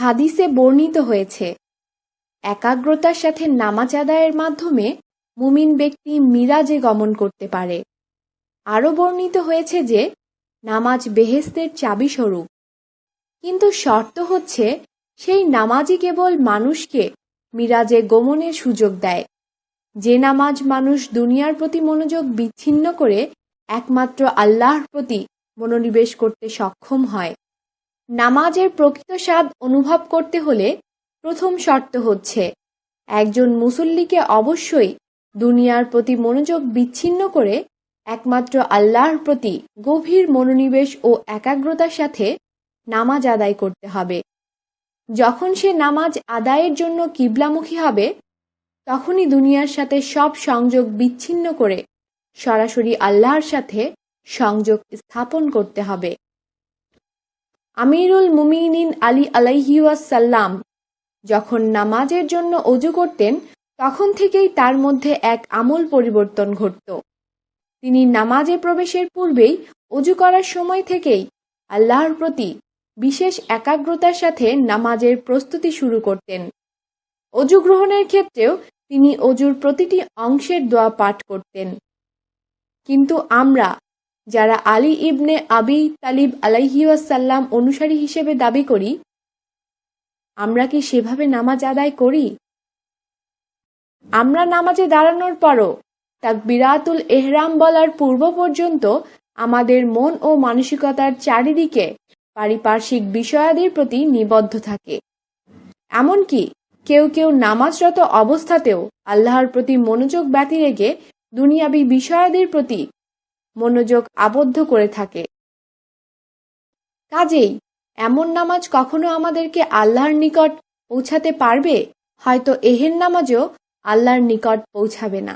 হাদিসে বর্ণিত হয়েছে, একাগ্রতার সাথে নামাজ আদায়ের মাধ্যমে মুমিন ব্যক্তি মিরাজে গমন করতে পারে। আরও বর্ণিত হয়েছে যে, নামাজ বেহেস্তের চাবি স্বরূপ। কিন্তু শর্ত হচ্ছে, সেই নামাজই কেবল মানুষকে মিরাজে গমনের সুযোগ দেয়। যে নামাজ মানুষ দুনিয়ার প্রতি মনোযোগ বিচ্ছিন্ন করে, একমাত্র আল্লাহর প্রতি মনোনিবেশ করতে সক্ষম হয়। নামাজের প্রকৃত স্বাদ অনুভব করতে হলে প্রথম শর্ত হচ্ছে, একজন মুসল্লিকে অবশ্যই দুনিয়ার প্রতি মনোযোগ বিচ্ছিন্ন করে একমাত্র আল্লাহর প্রতি গভীর মনোনিবেশ ও একাগ্রতার সাথে নামাজ আদায় করতে হবে। যখন সে নামাজ আদায়ের জন্য কিবলামুখী হবে, তখনই দুনিয়ার সাথে সব সংযোগ বিচ্ছিন্ন করে সরাসরি আল্লাহর সাথে সংযোগ স্থাপন করতে হবে। আমিরুল মুমিনিন আলী আলাইহিউসাল্লাম যখন নামাজের জন্য অজু করতেন, তখন থেকেই তার মধ্যে এক আমূল পরিবর্তন ঘটত। তিনি নামাজে প্রবেশের পূর্বেই অজু করার সময় থেকেই আল্লাহর প্রতি বিশেষ একাগ্রতার সাথে নামাজের প্রস্তুতি শুরু করতেন। অজু গ্রহণের ক্ষেত্রেও তিনি অজুর প্রতিটি অংশের দোয়া পাঠ করতেন। কিন্তু আমরা যারা আলী ইবনে আবি তালিব আলাইহিউসাল্লাম অনুসারী হিসেবে দাবি করি, আমরা কি সেভাবে নামাজ আদায় করি? আমরা নামাজে দাঁড়ানোর পরও তাকবিরাতুল এহরাম বলার পূর্ব পর্যন্ত আমাদের মন ও মানসিকতার চারিদিকে পারিপার্শ্বিক বিষয়াদির প্রতি নিবদ্ধ থাকে। এমনকি কেউ কেউ নামাজরত অবস্থাতেও আল্লাহর প্রতি মনোযোগ ব্যতি রেখে দুনিয়াবি বিষয়াদির প্রতি মনোযোগ আবদ্ধ করে থাকে। কাজেই এমন নামাজ কখনো আমাদেরকে আল্লাহর নিকট পৌঁছাতে পারবে? হয়তো এহের নামাজও আল্লাহর নিকট পৌঁছাবে না।